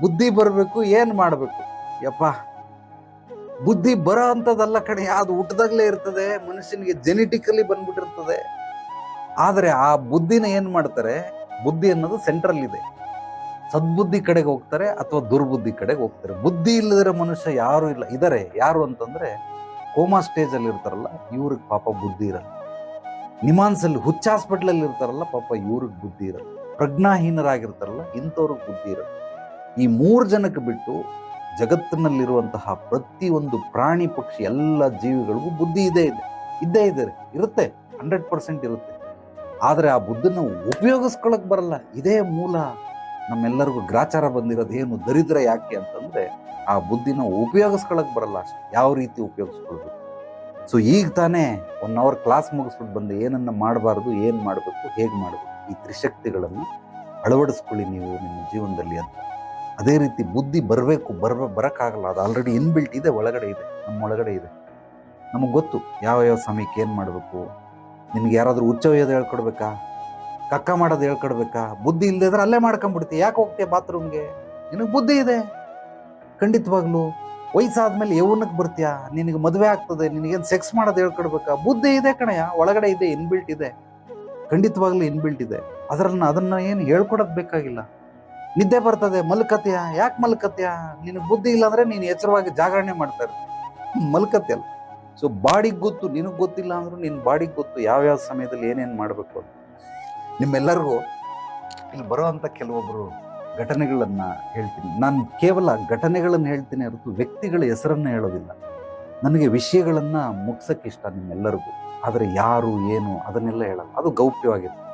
ಬುದ್ಧಿ ಬರಬೇಕು, ಏನು ಮಾಡಬೇಕು? ಯಪ್ಪ, ಬುದ್ಧಿ ಬರೋ ಅಂಥದ್ದಲ್ಲ ಕಣೆ, ಅದು ಹುಟ್ಟದಾಗಲೇ ಇರ್ತದೆ, ಮನುಷ್ಯನಿಗೆ ಜೆನೆಟಿಕಲಿ ಬಂದ್ಬಿಟ್ಟಿರ್ತದೆ. ಆದರೆ ಆ ಬುದ್ಧಿನ ಏನು ಮಾಡ್ತಾರೆ? ಬುದ್ಧಿ ಅನ್ನೋದು ಸೆಂಟ್ರಲ್ ಇದೆ. ಸದ್ಬುದ್ಧಿ ಕಡೆಗೆ ಹೋಗ್ತಾರೆ ಅಥವಾ ದುರ್ಬುದ್ಧಿ ಕಡೆಗೆ ಹೋಗ್ತಾರೆ. ಬುದ್ಧಿ ಇಲ್ಲದಿರೋ ಮನುಷ್ಯ ಯಾರು ಇಲ್ಲ. ಇದಾರೆ, ಯಾರು ಅಂತಂದರೆ ಕೋಮಾ ಸ್ಟೇಜಲ್ಲಿ ಇರ್ತಾರಲ್ಲ, ಇವ್ರಿಗೆ ಪಾಪ ಬುದ್ಧಿ ಇರಲ್ಲ. ನಿಮಾನ್ಸಲ್ಲಿ ಹುಚ್ಚ ಹಾಸ್ಪಿಟ್ಲಲ್ಲಿ ಇರ್ತಾರಲ್ಲ, ಪಾಪ ಇವ್ರಿಗೆ ಬುದ್ಧಿ ಇರಲ್ಲ. ಪ್ರಜ್ಞಾಹೀನರಾಗಿರ್ತಾರಲ್ಲ, ಇಂಥವ್ರಿಗೆ ಬುದ್ಧಿ ಇರಲ್ಲ. ಈ ಮೂರು ಜನಕ್ಕೆ ಬಿಟ್ಟು ಜಗತ್ತಿನಲ್ಲಿರುವಂತಹ ಪ್ರತಿಯೊಂದು ಪ್ರಾಣಿ ಪಕ್ಷಿ ಎಲ್ಲ ಜೀವಿಗಳಿಗೂ ಬುದ್ಧಿ ಇದೇ ಇದೆ. ಇದ್ದೇ ಇದೆ ಇರುತ್ತೆ. ಹಂಡ್ರೆಡ್ ಪರ್ಸೆಂಟ್ ಇರುತ್ತೆ. ಆದರೆ ಆ ಬುದ್ಧನ ಉಪಯೋಗಿಸ್ಕೊಳಕ್ ಬರಲ್ಲ. ಇದೇ ಮೂಲ. ನಮ್ಮೆಲ್ಲರಿಗೂ ಗ್ರಾಚಾರ ಬಂದಿರೋದು ಏನು ದರಿದ್ರ ಯಾಕೆ ಅಂತಂದ್ರೆ ಆ ಬುದ್ಧಿನ ಉಪಯೋಗಿಸ್ಕೊಳಕ್ ಬರಲ್ಲ ಅಷ್ಟೆ. ಯಾವ ರೀತಿ ಉಪಯೋಗಿಸ್ಕೊಳ್ಬೇಕು? ಸೊ ಈಗ ತಾನೇ ಒನ್ ಅವರ್ ಕ್ಲಾಸ್ ಮುಗಿಸ್ಬಿಟ್ಟು ಬಂದು ಏನನ್ನ ಮಾಡಬಾರ್ದು, ಏನು ಮಾಡಬೇಕು, ಹೇಗೆ ಮಾಡಬೇಕು ಈ ತ್ರಿಶಕ್ತಿಗಳನ್ನು ಅಳವಡಿಸ್ಕೊಳ್ಳಿ ನೀವು ನಿಮ್ಮ ಜೀವನದಲ್ಲಿ ಅಂತ. ಅದೇ ರೀತಿ ಬುದ್ಧಿ ಬರಬೇಕು ಬರ ಬರೋಕ್ಕಾಗಲ್ಲ. ಅದು ಆಲ್ರೆಡಿ ಇನ್ಬಿಲ್ಟ್ ಇದೆ, ಒಳಗಡೆ ಇದೆ, ನಮ್ಮ ಒಳಗಡೆ ಇದೆ. ನಮಗೆ ಗೊತ್ತು ಯಾವ ಯಾವ ಸಮಯಕ್ಕೆ ಏನು ಮಾಡಬೇಕು? ನಿನಗೆ ಯಾರಾದರೂ ಉಚ್ಚವಯೋದು ಹೇಳ್ಕೊಡ್ಬೇಕಾ? ಕಕ್ಕ ಮಾಡೋದು ಹೇಳ್ಕೊಡ್ಬೇಕಾ? ಬುದ್ಧಿ ಇಲ್ಲದೆ ಇದ್ರೆ ಅಲ್ಲೇ ಮಾಡ್ಕೊಂಬಿಡ್ತಿ ಯಾಕೆ ಹೋಗ್ತೀಯ ಬಾತ್ರೂಮ್ಗೆ? ನಿನಗೆ ಬುದ್ಧಿ ಇದೆ. ಖಂಡಿತವಾಗ್ಲು ವಯಸ್ಸಾದ್ಮೇಲೆ ಯೌವನಕ್ಕೆ ಬರ್ತೀಯಾ? ನಿನಗೆ ಮದುವೆ ಆಗ್ತದೆ, ನಿನಗೇನು ಸೆಕ್ಸ್ ಮಾಡೋದು ಹೇಳ್ಕೊಡ್ಬೇಕಾ? ಬುದ್ಧಿ ಇದೆ ಕಣಯ್ಯ, ಒಳಗಡೆ ಇದೆ ಇನ್ಬಿಲ್ಟ್ ಇದೆ. ಖಂಡಿತವಾಗ್ಲೂ ಇನ್ಬಿಲ್ಟ್ ಇದೆ. ಅದರನ್ನು, ಅದನ್ನು ಏನು ಹೇಳ್ಕೊಡೋದು ಬೇಕಾಗಿಲ್ಲ. ನಿದ್ದೆ ಬರ್ತದೆ, ಮಲ್ಕತ್ಯ? ಯಾಕೆ ಮಲ್ಕತ್ಯ? ನಿನಗೆ ಬುದ್ಧಿ ಇಲ್ಲ ಅಂದ್ರೆ ನೀನು ಎಚ್ಚರವಾಗಿ ಜಾಗರಣೆ ಮಾಡ್ತಾ ಇರ್ತೀನಿ ಮಲ್ಕತ್ಯ ಅಲ್ಲ. ಸೊ ಬಾಡಿಗೆ ಗೊತ್ತು, ನಿನಗೆ ಗೊತ್ತಿಲ್ಲ ಅಂದ್ರೆ ನಿನ್ನ ಬಾಡಿಗೆ ಗೊತ್ತು ಯಾವ್ಯಾವ ಸಮಯದಲ್ಲಿ ಏನೇನು ಮಾಡಬೇಕು ಅಂತ. ನಿಮ್ಮೆಲ್ಲರಿಗೂ ಇಲ್ಲಿ ಬರುವಂಥ ಕೆಲವೊಬ್ಬರು ಘಟನೆಗಳನ್ನು ಹೇಳ್ತೀನಿ. ನಾನು ಕೇವಲ ಘಟನೆಗಳನ್ನು ಹೇಳ್ತೀನಿ ಹೊರತು ವ್ಯಕ್ತಿಗಳ ಹೆಸರನ್ನು ಹೇಳೋದಿಲ್ಲ. ನನಗೆ ವಿಷಯಗಳನ್ನು ಮುಗ್ಸಕ್ಕೆ ಇಷ್ಟ ನಿಮ್ಮೆಲ್ಲರಿಗೂ. ಆದರೆ ಯಾರು, ಏನು, ಅದನ್ನೆಲ್ಲ ಹೇಳಲ್ಲ. ಅದು ಗೌಪ್ಯವಾಗಿರುತ್ತೆ.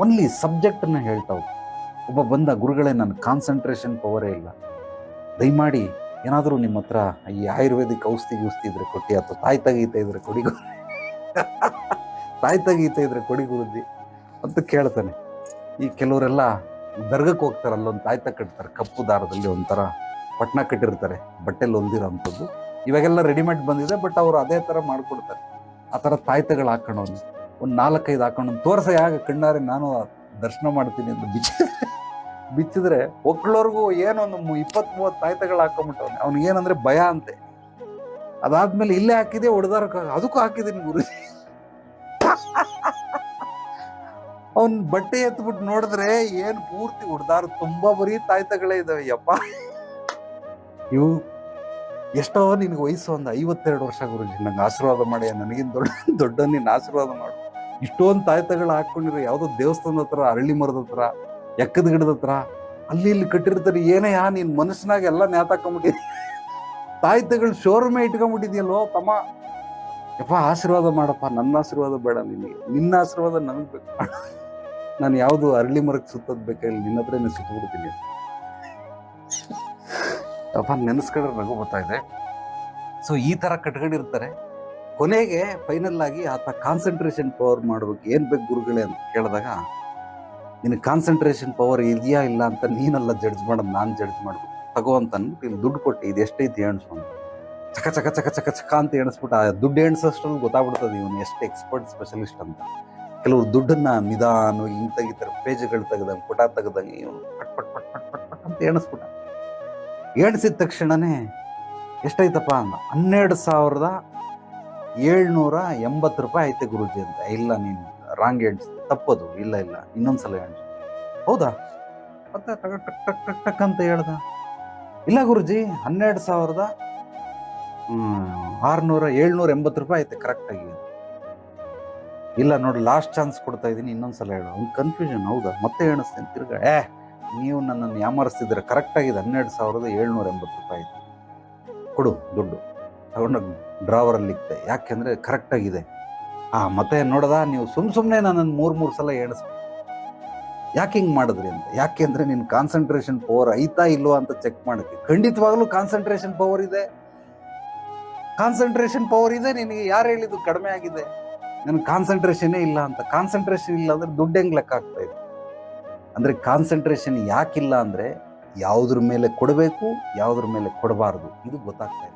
ಓನ್ಲಿ ಸಬ್ಜೆಕ್ಟನ್ನು ಹೇಳ್ತಾ ಹೋಗ್ತೀನಿ. ಒಬ್ಬ ಬಂದ ಗುರುಗಳೇ ನನ್ನ ಕಾನ್ಸಂಟ್ರೇಷನ್ ಪವರೇ ಇಲ್ಲ. ದಯಮಾಡಿ ಏನಾದರೂ ನಿಮ್ಮ ಹತ್ರ ಈ ಆಯುರ್ವೇದಿಕ್ ಔಷಧಿ ಗಿೌಷಧಿ ಇದ್ರೆ ಕೊಟ್ಟಿ ಅಥವಾ ತಾಯಿ ತಗೀತ ಇದ್ರೆ ಕೊಡಿ ಗುರು. ತಾಯಿ ತಗೀತ ಇದ್ರೆ ಕೊಡಿ ಗುರುಜಿ ಅಂತ ಕೇಳ್ತಾನೆ. ಈ ಕೆಲವರೆಲ್ಲ ದರ್ಗಕ್ಕೆ ಹೋಗ್ತಾರೆ ಅಲ್ಲೊಂದು ತಾಯ್ತ ಕಟ್ತಾರೆ, ಕಪ್ಪು ದಾರದಲ್ಲಿ ಒಂಥರ ಪಟ್ನ ಕಟ್ಟಿರ್ತಾರೆ ಬಟ್ಟೆಲ್ಲಿ ಹೊಂದಿರೋ ಅಂಥದ್ದು ಇವಾಗೆಲ್ಲ ರೆಡಿಮೇಡ್ ಬಂದಿದೆ ಬಟ್ ಅವರು ಅದೇ ಥರ ಮಾಡಿಕೊಡ್ತಾರೆ. ಆ ಥರ ತಾಯ್ತಗಳು ಹಾಕೊಂಡು ಒಂದು ನಾಲ್ಕೈದು ಹಾಕೊಂಡು ತೋರಿಸ ಯಾಕೆ ಕಣ್ಣಾರೆ, ನಾನು ದರ್ಶನ ಮಾಡ್ತೀನಿ ಅಂತ ಬಿಚ್ಚ ಬಿಚ್ಚಿದ್ರೆ ಏನೋ ಮು- ಇಪ್ಪತ್ತ್ ಮೂವತ್ತು ತಾಯ್ತಗಳು ಹಾಕೊಂಬಿಟ್ಟವನೆ. ಅವ್ನಿಗೆ ಏನಂದ್ರೆ ಭಯ ಅಂತೆ. ಅದಾದ್ಮೇಲೆ ಇಲ್ಲೇ ಹಾಕಿದೆ ಹೊಡೆದಾರ ಅದಕ್ಕೂ ಹಾಕಿದ್ದೀನಿ ಗುರು ಅವನ್ ಬಟ್ಟೆ ಎತ್ಬಿಟ್ಟು ನೋಡಿದ್ರೆ ಏನ್ ಪೂರ್ತಿ ಹೊಡೆದಾರ. ತುಂಬಾ ಬರೀ ತಾಯ್ತಗಳೇ ಇದಾವೆ, ಯಪ್ಪ. ಇವು ಎಷ್ಟೋ ನಿನ್ಗೆ ವಯಸ್ಸು ಒಂದು ಐವತ್ತೆರಡು ವರ್ಷ ಗುರುಜಿ. ನಂಗೆ ಆಶೀರ್ವಾದ ಮಾಡಿ, ನನಗಿನ್ ದೊಡ್ಡ ದೊಡ್ಡ ನೀನು ಆಶೀರ್ವಾದ ಮಾಡು. ಇಷ್ಟೊಂದು ತಾಯ್ತಗಳು ಹಾಕೊಂಡಿರೋ ಯಾವುದೋ ದೇವಸ್ಥಾನದ ಹತ್ರ, ಅರಳಿ ಮರದ ಹತ್ರ, ಎಕ್ಕದ ಗಿಡದ ಹತ್ರ, ಅಲ್ಲಿ ಇಲ್ಲಿ ಕಟ್ಟಿರ್ತಾರೆ, ಏನೇ ಯಾ ನಿನ್ ಮನಸ್ಸಿನಾಗ ಎಲ್ಲ ನೇತಾಕೊಂಬಿಟ್ಟಿದ್ಯ ತಾಯ್ತಗಳು ಶೋರೂಮೇ ಇಟ್ಕೊಂಡ್ಬಿಟ್ಟಿದ್ಯಲ್ಲೋ ತಮ್ಮ. ಯಪ್ಪ, ಆಶೀರ್ವಾದ ಮಾಡಪ್ಪ, ನನ್ನ ಆಶೀರ್ವಾದ ಬೇಡ ನಿನಗೆ. ನಿನ್ನ ಆಶೀರ್ವಾದ ನನಗೆ ಬೇಕು. ನಾನು ಯಾವುದು ಅರಳಿ ಮರಕ್ಕೆ ಸುತ್ತದ್ ಬೇಕಾಗಿಲ್ಲ ನಿನ್ನ ಹತ್ರನೇ ಸುತ್ತಬಿಡ್ತೀನಿ ಯಪ್ಪ, ನೆನೆಸ್ಕೊಂಡ್ರೆ ನಗು ಬರ್ತಾ ಇದೆ. ಸೊ ಈ ಥರ ಕಟ್ಕೊಂಡಿರ್ತಾರೆ. ಕೊನೆಗೆ ಫೈನಲ್ ಆಗಿ ಆತ ಕಾನ್ಸಂಟ್ರೇಷನ್ ಪವರ್ ಮಾಡ್ಬೇಕು. ಏನು ಬೇಕು ಗುರುಗಳೇ ಅಂತ ಕೇಳಿದಾಗ ನಿನಗೆ ಕಾನ್ಸಂಟ್ರೇಷನ್ ಪವರ್ ಇದೆಯಾ ಇಲ್ಲ ಅಂತ ನೀನೆಲ್ಲ ಜಡ್ಜ್ ಮಾಡೋದು ನಾನು ಜಡ್ಜ್ ಮಾಡ್ಬೇಕು. ತಗೋ ಅಂತ ಇಲ್ಲಿ ದುಡ್ಡು ಕೊಟ್ಟು ಇದು ಎಷ್ಟೈತಿ ಎಣಿಸ್ಕೊಂಡು ಚಕ ಚಕ ಚಕ ಚಕ ಚಕ ಅಂತ ಎಣಿಸ್ಬಿಟ್ಟು ಆ ದುಡ್ಡು ಎಣಿಸೋಷ್ಟ್ರಲ್ಲಿ ಗೊತ್ತಾಗ್ಬಿಡ್ತದೆ ಇವನು ಎಷ್ಟು ಎಕ್ಸ್ಪರ್ಟ್ ಸ್ಪೆಷಲಿಸ್ಟ್ ಅಂತ. ಕೆಲವರು ದುಡ್ಡನ್ನ ನಿಧಾನ ಹಿಂಗೆ ತೆಗಿತಾರೆ ಪೇಜ್ಗಳು ತೆಗ್ದಂಗೆ, ಪುಟ ತೆಗ್ದಂಗೆ, ಇವನು ಪಟ್ ಪಟ್ ಪಟ್ ಪಟ್ ಪಟ್ ಪಟ್ ಅಂತ ಎಣಿಸ್ಬಿಟ್ಟ. ಎಣಿಸಿದ ತಕ್ಷಣನೇ ಎಷ್ಟೈತಪ್ಪ ಅಂದ? ಹನ್ನೆರಡು ಸಾವಿರದ ಏಳ್ನೂರ ಎಂಬತ್ತು ರೂಪಾಯಿ ಐತೆ ಗುರುಜಿ ಅಂತ. ಇಲ್ಲ, ನೀನು ರಾಂಗ್ ಎಣಿಸ್ದೆ ತಪ್ಪದು. ಇಲ್ಲ ಇಲ್ಲ, ಇನ್ನೊಂದ್ಸಲ ಹೇಳ್ತೀನಿ ಹೌದಾ? ಮತ್ತೆ ಟಕ್ ಟಕ್ ಟಕ್ ಟಕ್ ಅಂತ ಹೇಳ್ದ. ಇಲ್ಲ ಗುರುಜಿ, ಹನ್ನೆರಡು ಸಾವಿರದ ಆರುನೂರ ಏಳ್ನೂರ ಎಂಬತ್ತು ರೂಪಾಯಿ ಐತೆ ಕರೆಕ್ಟಾಗಿ ಇಲ್ಲ ನೋಡಿ ಲಾಸ್ಟ್ ಚಾನ್ಸ್ ಕೊಡ್ತಾ ಇದ್ದೀನಿ, ಇನ್ನೊಂದ್ಸಲ ಹೇಳು. ಒಂದು ಕನ್ಫ್ಯೂಷನ್ ಹೌದಾ? ಮತ್ತೆ ಎಣಿಸ್ತೇನೆ, ತಿರ್ಗಾ. ಏ, ನೀವು ನನ್ನನ್ನು ಯಾಮರಿಸ್ತಿದ್ರೆ ಕರೆಕ್ಟಾಗಿದೆ ಹನ್ನೆರಡು ಸಾವಿರದ ಏಳ್ನೂರ ಎಂಬತ್ತು ರೂಪಾಯಿ ಕೊಡು ದುಡ್ಡು. ತಗೊಂಡೋಗಿ ಡ್ರಾವರಲ್ಲಿ ಇಕ್ತೆ ಯಾಕೆಂದರೆ ಕರೆಕ್ಟಾಗಿದೆ ಆ, ಮತ್ತೆ ನೋಡದ, ನೀವು ಸುಮ್ಮ ಸುಮ್ಮನೆ ನನ್ನನ್ನು ಮೂರು ಮೂರು ಸಲ ಎಣಿಸ್ ಯಾಕೆ ಹಿಂಗೆ ಮಾಡಿದ್ರಿ ಅಂತ? ಯಾಕೆ ಅಂದರೆ ನಿನ್ನ ಕಾನ್ಸಂಟ್ರೇಷನ್ ಪವರ್ ಐತಾ ಇಲ್ವಾ ಅಂತ ಚೆಕ್ ಮಾಡೋಕ್ಕೆ. ಖಂಡಿತವಾಗ್ಲೂ ಕಾನ್ಸಂಟ್ರೇಷನ್ ಪವರ್ ಇದೆ. ಕಾನ್ಸಂಟ್ರೇಷನ್ ಪವರ್ ಇದೆ, ನಿನಗೆ ಯಾರು ಹೇಳಿದ್ದು ಕಡಿಮೆ ಆಗಿದೆ. ನನ್ನ ಕಾನ್ಸಂಟ್ರೇಷನೇ ಇಲ್ಲ ಅಂತ. ಕಾನ್ಸಂಟ್ರೇಷನ್ ಇಲ್ಲ ಅಂದರೆ ದುಡ್ಡು ಹೆಂಗೆ ಲೆಕ್ಕ ಆಗ್ತಾ ಇದೆ ಅಂದರೆ ಕಾನ್ಸಂಟ್ರೇಷನ್ ಯಾಕಿಲ್ಲ ಅಂದರೆ, ಯಾವುದ್ರ ಮೇಲೆ ಕೊಡಬೇಕು, ಯಾವುದ್ರ ಮೇಲೆ ಕೊಡಬಾರ್ದು. ಇದು ಗೊತ್ತಾಗ್ತಾ ಇದೆ